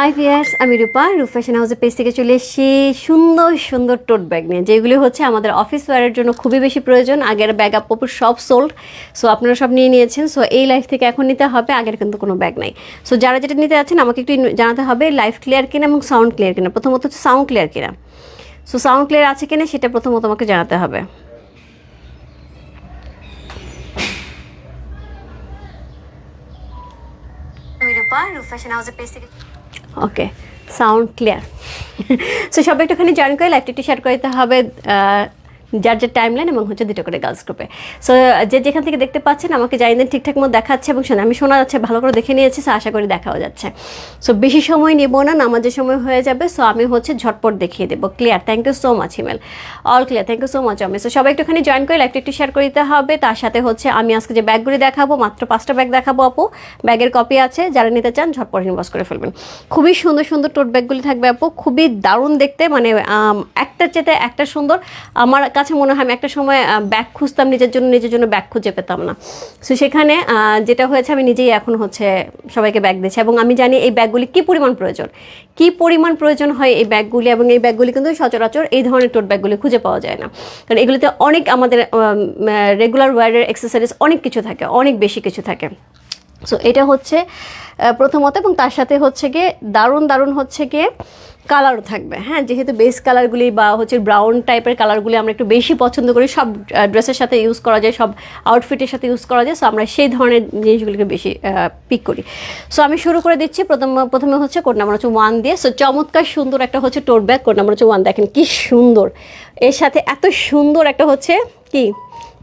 High viewers আমি রূপা, রূপ fashion হাউসের পেজ থেকে চলে এসেছি। সুন্দর সুন্দর টোট ব্যাগ নিয়ে, যেগুলি হচ্ছে আমাদের অফিস ওয়ারের জন্য খুবই বেশি প্রয়োজন। আগের ব্যাগ আপ পপুর সব সোল্ড সো আপনারা সব নিয়ে নিয়েছেন। সো এই লাইফ থেকে এখন নিতে হবে, আগের কিন্তু কোনো ব্যাগ নাই। সো যারা যেটা নিতে যাচ্ছেন, আমাকে একটু জানাতে হবে লাইফ ক্লিয়ার কিনা এবং সাউন্ড ক্লিয়ার কিনা। প্রথমত হচ্ছে সাউন্ড ক্লিয়ার কিনা। সো সাউন্ড ক্লিয়ার আছে কিনা, সেটা প্রথমত আমাকে জানাতে হবে। রূপা, রূপ ফ্যাশন হাউসের পেজ থেকে ওকে সাউন্ড ক্লিয়ার সো সবাই একটুখানি জয়েন করে লাইভটি শেয়ার করে দিতে হবে যার যার টাইম লাইন এবং হচ্ছে দুটো করে গার্লস গ্রুপে সো যে যেখান থেকে দেখতে পাচ্ছেন, আমাকে জানিয়ে ঠিকঠাক মতো দেখাচ্ছে এবং আমি শোনা যাচ্ছে, ভালো করে দেখে নিয়েছি সো আশা করি দেখাও যাচ্ছে। সো বেশি সময় নেব না, নামাজের সময় হয়ে যাবে সো আমি হচ্ছে ঝটপট দেখিয়ে দেবো। Clear thank you so much email all clear thank you so much আমি সো সবাই একটুখানি জয়েন করে লাইভটি একটু শেয়ার করে দিতে হবে। তার সাথে হচ্ছে আমি আজকে যে ব্যাগগুলি দেখাবো, মাত্র পাঁচটা ব্যাগ দেখাবো আপু। ব্যাগের কপি আছে, যারা নিতে চান, ঝটপট ইনবক্স করে ফেলবেন। খুবই সুন্দর সুন্দর টোট ব্যাগগুলি থাকবে আপু। খুবই দারুণ দেখতে মানে একটার চেতে একটা সুন্দর। আমার কাছে মনে হয় আমি একটা সময় ব্যাগ খুঁজতাম, নিজের জন্য নিজের জন্য ব্যাগ খুঁজে পেতাম না। সো সেখানে যেটা হয়েছে, আমি নিজেই এখন হচ্ছে সবাইকে ব্যাগ দিচ্ছি এবং আমি জানি এই ব্যাগগুলি কী পরিমাণ প্রয়োজন। কী পরিমাণ প্রয়োজন হয় এই ব্যাগগুলি, এবং এই ব্যাগগুলি কিন্তু সচরাচর এই ধরনের টোট ব্যাগগুলি খুঁজে পাওয়া যায় না। কারণ এগুলিতে অনেক আমাদের রেগুলার ওয়ারের এক্সেসারিজ অনেক কিছু থাকে, অনেক বেশি কিছু থাকে। সো এটা হচ্ছে প্রথমত, এবং তার সাথে হচ্ছে গিয়ে, দারুণ দারুণ হচ্ছে গিয়ে কালারও থাকবে। হ্যাঁ যেহেতু বেস কালারগুলি বা হচ্ছে ব্রাউন টাইপের কালারগুলি আমরা একটু বেশি পছন্দ করি, সব ড্রেসের সাথে ইউজ করা যায়, সব আউটফিটের সাথে ইউজ করা যায় সো আমরা সেই ধরনের জিনিসগুলিকে বেশি পিক করি। সো আমি শুরু করে দিচ্ছি, প্রথম, প্রথমে হচ্ছে কোড নাম্বার হচ্ছে ওয়ান দিয়ে। সো চমৎকার সুন্দর একটা হচ্ছে টোট ব্যাগ কোড নাম্বার হচ্ছে ওয়ান দেখেন কি সুন্দর। এর সাথে এত সুন্দর একটা হচ্ছে কি?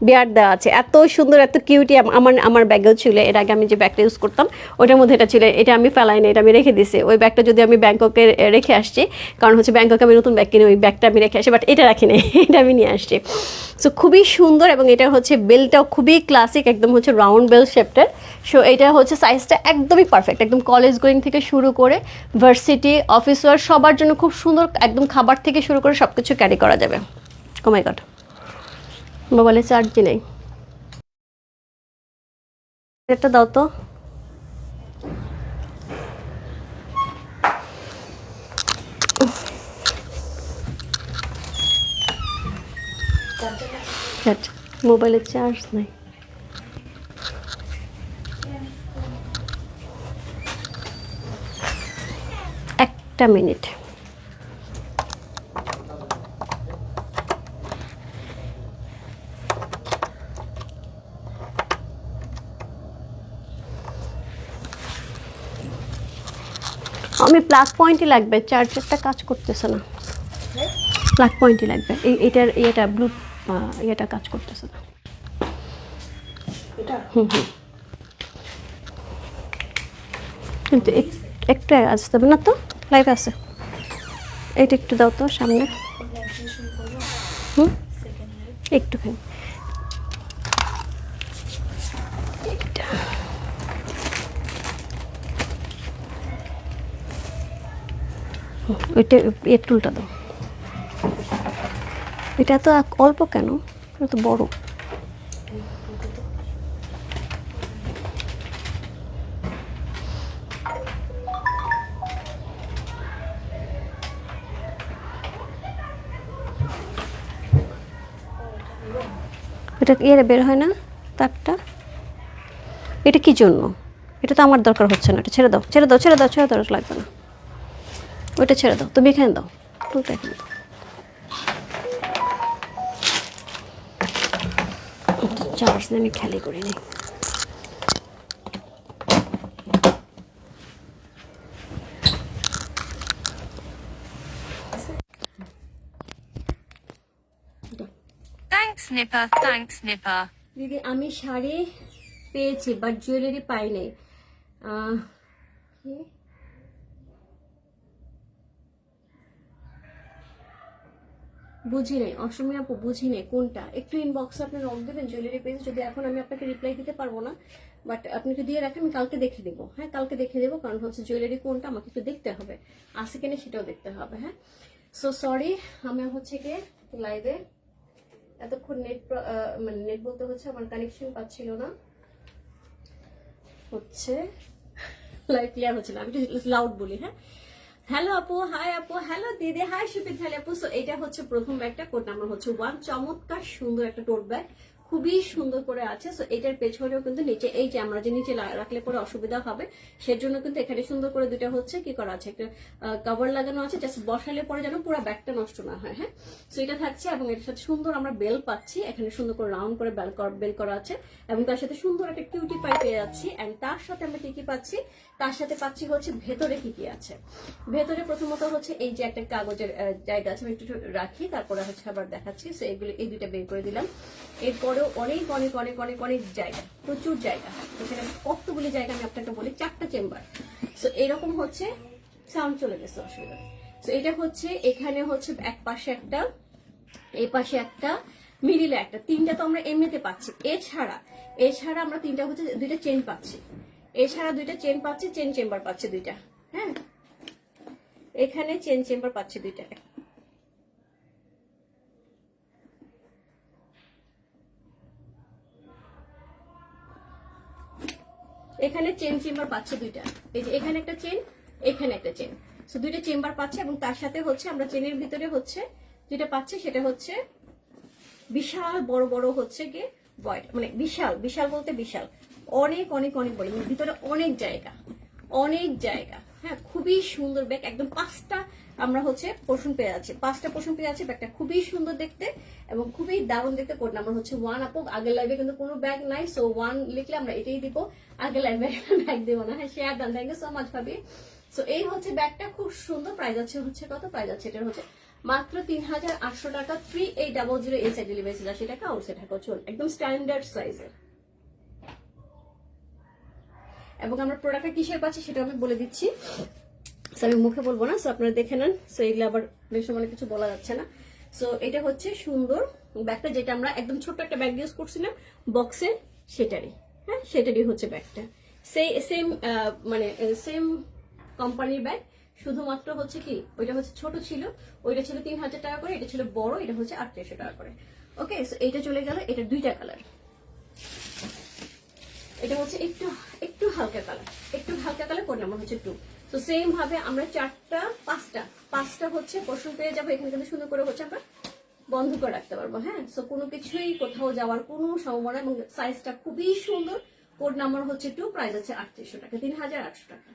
বিয়ার দেওয়া আছে। এত সুন্দর, এত কিউটি আমার আমার ব্যাগেও ছিল, এর আগে আমি যে ব্যাগটা ইউজ করতাম ওটার মধ্যে এটা ছিল, এটা আমি ফেলাইনি এটা আমি রেখে দিছি। ওই ব্যাগটা যদি আমি ব্যাংককে রেখে আসছি, কারণ হচ্ছে ব্যাংককে আমি নতুন ব্যাগ কিনে ওই ব্যাগটা আমি রেখে আসি বাট এটা রাখি নাই, এটা আমি নিয়ে আসছি। সো খুবই সুন্দর এবং এটা হচ্ছে বেলটাও খুবই ক্লাসিক একদম হচ্ছে রাউন্ড বেল শেপটার সো এটা হচ্ছে সাইজটা একদমই পারফেক্ট একদম কলেজ গোয়িং থেকে শুরু করে ভার্সিটি অফিস ওয়ার সবার জন্য খুব সুন্দর, একদম খাবার থেকে শুরু করে সব কিছু ক্যারি করা যাবে। Oh কমাই গড মোবাইলে চার্জই নেই। এটা দাও তো। মোবাইলে চার্জ নেই। একটা মিনিট। আমি প্লাগ পয়েন্টই লাগবে চার্জারটা কাজ করতেছে না। প্লাগ পয়েন্টই লাগবে এই এটার ইয়েটা ব্লু ইয়েটা কাজ করতেছে না। হুম হুম। কিন্তু এক- একটু আসতে হবে না তো? লাইভ আছে। এইটা একটু দাও তো সামনে। হুম? একটুখানি। ওইটা এর টুলটা দাও। এটা তো অল্প কেন? এটা তো বড়। এটা ইয়ে বের হয় না তারটা এটা কি জন্য? এটা তো আমার দরকার হচ্ছে না, এটা ছেড়ে দাও ছেড়ে দাও ছেড়ে দাও ছেড়ে দাও, লাগবে না। ওইটা ছেড়ে দাও তুমি এখানে দাও টুলটা এখানে দাও। চার্জ আমি খালি করে নিই. দিদি আমি শাড়ি পেয়েছি বাট জুয়েলারি পাই নাই আহ, কি? বুঝি নাই অসময় আপু বুঝি নাই কোনটা? একটু ইনবক্সে আপনি রং দেবেন জুয়েলারি পেয়েছি যদি এখন আমি আপনাকে রিপ্লাই দিতে পারব না বাট আপনি একটু দিয়ে রাখেন আমি কালকে দেখে দেবো হ্যাঁ কালকে দেখে দেবো, কারণ হচ্ছে জুয়েলারি কোনটা আমাকে একটু দেখতে হবে, আছে কিনা সেটাও দেখতে হবে হ্যাঁ? সো সরি আমি হচ্ছে গিয়ে লাইভে এতক্ষণ নেট মানে নেট বলতে হচ্ছে আমার কানেকশন পাচ্ছিল না, হচ্ছে লাইভ ক্লিয়ার হচ্ছে না, আমি লাউড বলি হ্যাঁ? হ্যালো আপু, হাই আপু, হ্যালো দিদি, হাই সুপিধালি আপু। সো এটা হচ্ছে প্রথম ব্যাগটা, কোড নাম্বার হচ্ছে ওয়ান। চমৎকার সুন্দর একটা টোট ব্যাগ, খুবই সুন্দর করে আছে। সো এটার পেছনেও কিন্তু নিচে, এই যে আমরা যে নিচে রাখলে পরে অসুবিধা হবে, সেজন্য কিন্তু এখানে সুন্দর করে দুটা হচ্ছে, কি করা আছে, একটা কভার লাগানো আছে জাস্ট বসালে পরে যেন পুরো ব্যাগটা নষ্ট না হয় হ্যাঁ? সো এটা থাকছে এবং এটার সাথে সুন্দর আমরা বেল পাচ্ছি, এখানে সুন্দর করে রাউন্ড করে বেল বেল করা আছে। এবং তার সাথে সুন্দর একটা কিউটি পাই পেয়ে যাচ্ছি এন্ড তার সাথে আমরা কি কি পাচ্ছি? তার সাথে পাচ্ছি হচ্ছে ভেতরে কি কি আছে। ভেতরে প্রথমত হচ্ছে এই যে একটা কাগজের জায়গা আছে, আমি একটু রাখি, তারপরে হচ্ছে আবার দেখাচ্ছি। সো এগুলো, এই দুইটা বের করে দিলাম। এরপরেও অনেক অনেক অনেক অনেক অনেক জায়গা, প্রচুর জায়গা। এখানে কতগুলি জায়গা আমি আপনাকে বলি, চারটা চেম্বার। সো এরকম হচ্ছে সাউন্ড চলে গেছে, অসুবিধা সো এটা হচ্ছে, এখানে হচ্ছে এক পাশে একটা, এই পাশে একটা মিডিলে একটা। তিনটা তো আমরা এমনিতে পাচ্ছি। এছাড়া এছাড়া আমরা তিনটা হচ্ছে, দুইটা চেন পাচ্ছি। এছাড়া দুইটা চেন পাচ্ছে চেন চেম্বার পাচ্ছে দুইটা। হ্যাঁ? এখানে চেন চেম্বার পাচ্ছে দুইটা এখানে চেন চেম্বার পাচ্ছে দুইটা। এই যে এখানে একটা চেন এখানে একটা চেন সো দুইটা চেম্বার পাচ্ছে এবং তার সাথে হচ্ছে আমরা চেনের ভিতরে হচ্ছে, যেটা পাচ্ছি সেটা হচ্ছে বিশাল বড় বড় হচ্ছে গিয়ে ভয়েড মানে বিশাল বিশাল বলতে বিশাল। অনেক অনেক অনেক বড় ভিতরে অনেক জায়গা অনেক জায়গা। হ্যাঁ খুবই সুন্দর ব্যাগ একদম পাঁচটা আমরা হচ্ছে পোষণ পেয়ে যাচ্ছি। পাঁচটা পোষণ পেয়ে যাচ্ছি ব্যাগটা খুবই সুন্দর দেখতে এবং খুবই দারুণ দেখতে। কোড নাম্বার হচ্ছে ওয়ান আপু, আগের লাইভে কিন্তু কোনো ব্যাগ নাই সো ওয়ান লিখলে আমরা এটাই দিব। আগের লাইভে ব্যাগ দেবো না। হ্যাঁ share done thank you so much ভাবি। সো এই হচ্ছে ব্যাগটা খুব সুন্দর। প্রাইস আছে হচ্ছে কত? প্রাইস আছে এটা হচ্ছে মাত্র তিন হাজার আটশো টাকা থ্রি এইট ডাবল জিরো এই সাইড ডেলিভারি চার্জ আশি টাকা আউটসাইড চল একদম স্ট্যান্ডার্ড সাইজের এবং আমরা প্রোডাক্টটা কিসের পাচ্ছি সেটা আমি বলে দিচ্ছি। So, আমি মুখে বলব না সো আপনারা দেখে নেন। সো এগুলো আবার বেশ মানে কিছু বলা যাচ্ছে না। সো এটা হচ্ছে সুন্দর ব্যাগটা যেটা আমরা একদম ছোট্ট একটা ব্যাগ ইউজ করছিলাম বক্সে সেটারই। হ্যাঁ সেটারই হচ্ছে ব্যাগটা সেই সেম মানে সেম কোম্পানির ব্যাগ শুধুমাত্র হচ্ছে কি, ওইটা হচ্ছে ছোট ছিল, ওইটা ছিল তিন হাজার টাকা করে, এটা ছিল বড়, এটা হচ্ছে আটত্রিশশো টাকা করে। ওকে এটা চলে গেল, এটা দুইটা কালার এটা হচ্ছে একটু একটু হালকা কালার একটু হালকা কালার কোড নাম্বার হচ্ছে টু তো সেম ভাবে আমরা চারটা, পাঁচটা পাঁচটা হচ্ছে পশু পেয়ে যাব, এখানে কিন্তু সুন্দর করে হচ্ছে আমরা বন্ধ করে রাখতে পারব হ্যাঁ? সো কোনো কিছুই কোথাও যাওয়ার কোনো সম্ভাবনা এবং সাইজটা খুবই সুন্দর কোড নাম্বার হচ্ছে টু প্রাইস আছে আটত্রিশশো টাকা, তিন হাজার আটশো টাকা।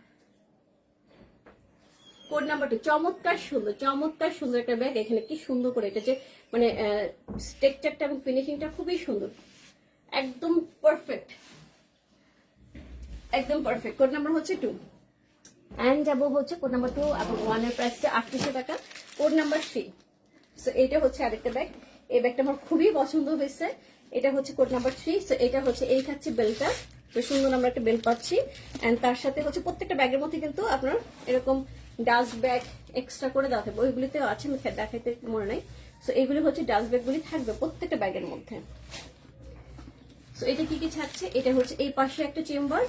কোড নাম্বার টু চমৎকার সুন্দর চমৎকার সুন্দর একটা ব্যাগ এখানে কি সুন্দর করে এটা যে মানে স্ট্রাকচারটা এবং ফিনিশিংটা খুবই সুন্দর। একদম পারফেক্ট একদম পারফেক্ট কোড নাম্বার হচ্ছে টু অ্যান্ড যাব হচ্ছে কোড নাম্বার টু এবং ওয়ানের প্রাইসটা আটত্রিশশো টাকা। কোড নাম্বার থ্রি সো এটা হচ্ছে আরেকটা ব্যাগ এই ব্যাগটা আমার খুবই পছন্দ হয়েছে। এটা হচ্ছে কোড নাম্বার থ্রি সো এটা হচ্ছে এই থাকছে বেলটা তো সুন্দর আমরা একটা বেল পাচ্ছি। অ্যান্ড তার সাথে হচ্ছে প্রত্যেকটা ব্যাগের মধ্যে কিন্তু আপনার এরকম ডাস্ট ব্যাগ এক্সট্রা করে দেওয়া থাকবে ওইগুলিতেও আছে, আমি দেখাইতে মনে নাই। সো এগুলি হচ্ছে ডাস্ট ব্যাগগুলি থাকবে প্রত্যেকটা ব্যাগের মধ্যে। সো এটা কি কি থাকছে? এটা হচ্ছে এই পাশে একটা চেম্বার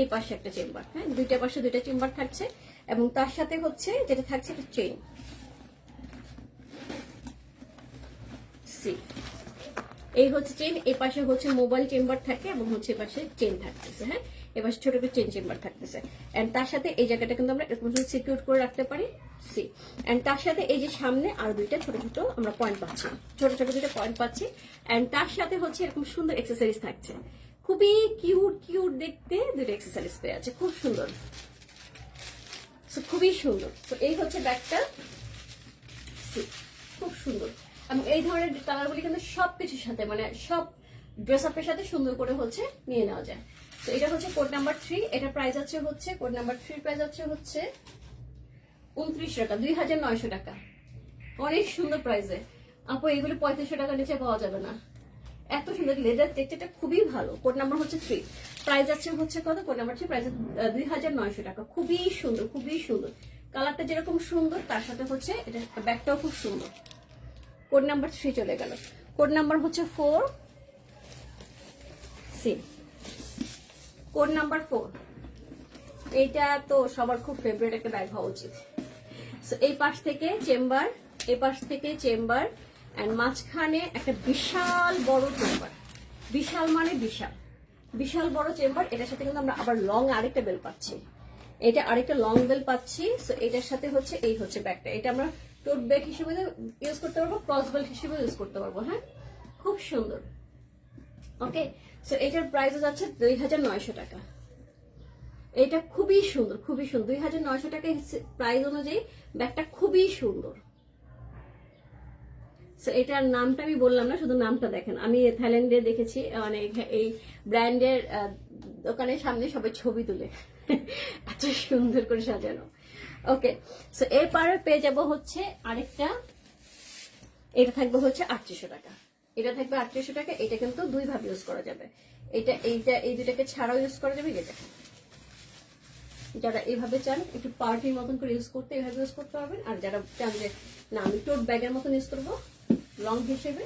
এই পাশে একটা চেম্বার হ্যাঁ? দুইটা পাশে দুইটা চেম্বার থাকছে এবং তার সাথে হচ্ছে যেটা থাকছে একটা চেইন সি এই হচ্ছে চেন এই পাশে হচ্ছে মোবাইল চেম্বার থাকে এবং হচ্ছে পাশে চেন থাকতেছে হ্যাঁ? এবার ছোট একটা চেন চেম্বার থাকতেছে। এন্ড তার সাথে এই জায়গাটা কিন্তু আমরা এরকম সিকিউর করে রাখতে পারি সি এন্ড তার সাথে এই যে সামনে আর দুইটা ছোট ছোট আমরা পয়েন্ট পাচ্ছি। ছোট ছোট দুইটা পয়েন্ট পাচ্ছি। এন্ড তার সাথে হচ্ছে এরকম সুন্দর এক্সেসরিজ থাকছে। খুবই কিউট কিউট দেখতে দুটো এক্সেসরিজ পেয়ে আছে। খুব সুন্দর। So, খুবই সুন্দর। তো এই হচ্ছে ব্যাগটা। সি খুব সুন্দর। এবং এই ধরনের কালারগুলি কিন্তু সব কিছুর সাথে মানে সব ড্রেস আপের সাথে সুন্দর করে হচ্ছে নিয়ে নেওয়া যায়। তো এটা হচ্ছে কোড নাম্বার থ্রি এটা প্রাইস আছে হচ্ছে কোড নাম্বার থ্রি প্রাইস আছে হচ্ছে উনত্রিশ টাকা, দুই হাজার নয়শো টাকা। অনেক সুন্দর প্রাইসে আপু, এগুলো পঁয়ত্রিশশো টাকা নিচে পাওয়া যাবে না। এত সুন্দর লেদার টেক্সচারটা খুবই ভালো। কোড নাম্বার হচ্ছে থ্রি প্রাইস আছে হচ্ছে কত? কোড নাম্বার থ্রি প্রাইস দুই হাজার নয়শো টাকা। খুবই সুন্দর খুবই সুন্দর। কালারটা যেরকম সুন্দর, তার সাথে হচ্ছে এটা ব্যাগটাও খুব সুন্দর। কোড নাম্বার থ্রি চলে গেল। কোড নাম্বার হচ্ছে four C code number four. এইটা তো সবার খুব ফেভারিট একটা ব্যাগ হওয়া উচিত। So, এই পাশ থেকে চেম্বার এই পাশ থেকে চেম্বার এন্ড মাঝখানে একটা বিশাল বড় চেম্বার বিশাল মানে বিশাল। বিশাল বড় চেম্বার এটার সাথে কিন্তু আমরা আবার লং আরেকটা বেল পাচ্ছি। এটা আরেকটা লং বেল পাচ্ছি। সো এটার সাথে হচ্ছে এই হচ্ছে ব্যাগটা এটা আমরা টোট ব্যাগ হিসেবে ইউজ করতে পারব ক্রস বেল্ট হিসেবে ইউজ করতে পারব হ্যাঁ? খুব সুন্দর। ওকে সো এটার প্রাইস যাচ্ছে দুই হাজার নয়শো টাকা। এটা খুবই সুন্দর খুবই সুন্দর। দুই হাজার নয়শো টাকা প্রাইস অনুযায়ী ব্যাগটা খুবই সুন্দর। সো এটার নামটা আমি বললাম না, শুধু নামটা দেখেন। আমি থাইল্যান্ডে দেখেছি মানে এই ব্র্যান্ডের দোকানের সামনে সবাই ছবি তুলে। এত সুন্দর করে সাজানো। ওকে সো এরপরে পেয়ে যাব হচ্ছে আরেকটা, এটা থাকবে হচ্ছে আটত্রিশশো টাকা। এটা থাকবে আটত্রিশশো টাকা, এটা কিন্তু দুইভাবে ইউজ করা যাবে। এটা, এইটা, এই দুটাকে ছাড়াও ইউজ করা যাবে এটা যারা এভাবে চান, একটু পার্টির মতন করে ইউজ করতে এভাবে ইউজ করতে পারবেন। আর যারা চান যে, না, আমি টোট ব্যাগের মতন ইউজ করব লং হিসেবে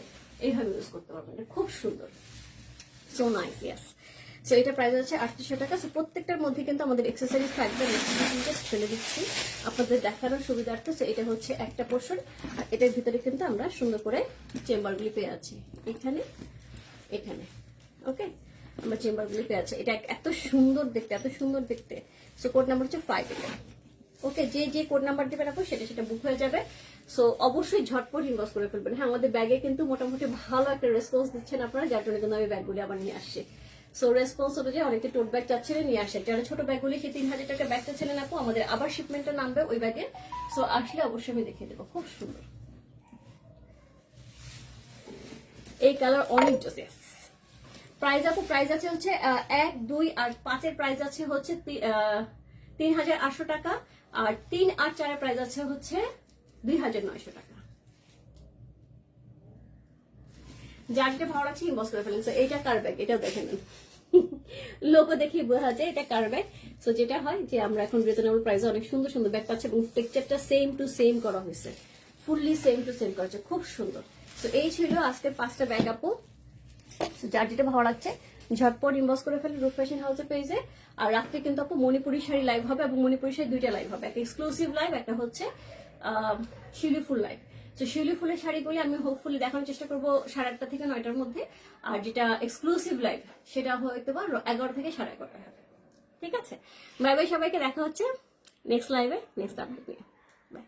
এইভাবে ইউজ করতে পারবেন। খুব সুন্দর। সো নাইস ইয়াস সো এটা প্রাইস আছে আটত্রিশশো টাকা। সো প্রত্যেকটার মধ্যে কিন্তু আমাদের এক্সেসরিজ থাকবে। ফেলে দিচ্ছি। আপনাদের দেখানোর সুবিধার্থে সো এটা হচ্ছে একটা পোর্শন আর এটার ভিতরে কিন্তু আমরা সুন্দর করে চেম্বারগুলি পেয়ে আছি। এখানে এখানে। ওকে আমরা চেম্বারগুলি পেয়ে আছি। এটা এত সুন্দর দেখতে, এত সুন্দর দেখতে। সো কোড নাম্বার হচ্ছে ফাইভ এটা। ওকে যে যে কোড নাম্বার দেবেন আপনি সেটা সেটা বুক হয়ে যাবে। সো অবশ্যই ঝটপট ইনভেস্ট করে ফেলবেন। হ্যাঁ আমাদের ব্যাগে কিন্তু মোটামুটি ভালো একটা রেসপন্স দিচ্ছেন আপনারা, যার জন্য কিন্তু আমি ব্যাগগুলি আবার নিয়ে আসছি। সো রেসপন্স অনুযায়ী অনেকে টোট ব্যাগ চাচ্ছিলেন নিয়ে আসেন যারা ছোট ব্যাগগুলি সেই তিন হাজার টাকা ব্যাগ চাচ্ছিলেন আপু আমাদের আবার শিপমেন্টটা নামবে ওই ব্যাগে সো আসলে অবশ্যই আমি দেখিয়ে দেবো, খুব সুন্দর। এই কালার অনেক জোসেস প্রাইস আপু প্রাইস আছে হচ্ছে এক, দুই আর পাঁচের প্রাইস আছে হচ্ছে তিন হাজার আটশো টাকা আর তিন আর চারের প্রাইস আছে হচ্ছে দুই হাজার নয়শো টাকা। যার যেটা ভালো লাগছে ইনবক্স করে ফেলেন। এইটা কার ব্যাগ এটাও দেখে নিন। লোকও দেখি বোঝা যায়, এটা কার ব্যাগ সো যেটা হয় যে আমরা এখন রিজনেবল প্রাইসে অনেক সুন্দর সুন্দর ব্যাগ পাচ্ছি এবং টেক্সচারটা সেম টু সেম করা হয়েছে। ফুললি সেম টু সেম করা হয়েছে, খুব সুন্দর। তো এই ছিল আজকের পাঁচটা ব্যাগ আপু। যার যেটা ভালো লাগছে, ঝটপট ইনবক্স করে ফেলে রূপ ফ্যাশন হাউসের পেজে আর রাত্রে কিন্তু আপু মণিপুরি শাড়ি লাইভ হবে এবং মণিপুরি শাড়ি দুইটা লাইভ হবে। একটা এক্সক্লুসিভ লাইভ একটা হচ্ছে শিউলি ফুল লাইভ তো শিউলি ফুলের শাড়িগুলি আমি হোপফুলি দেখানোর চেষ্টা করব সাড়ে আটটা থেকে নয়টার মধ্যে। আর যেটা এক্সক্লুসিভ লাইভ সেটা হয়তো বা এগারো থেকে সাড়ে এগারোটা হবে। ঠিক আছে? বাই বাই সবাইকে, দেখা হচ্ছে নেক্সট লাইভে নেক্সট আপডেট নিয়ে। বাই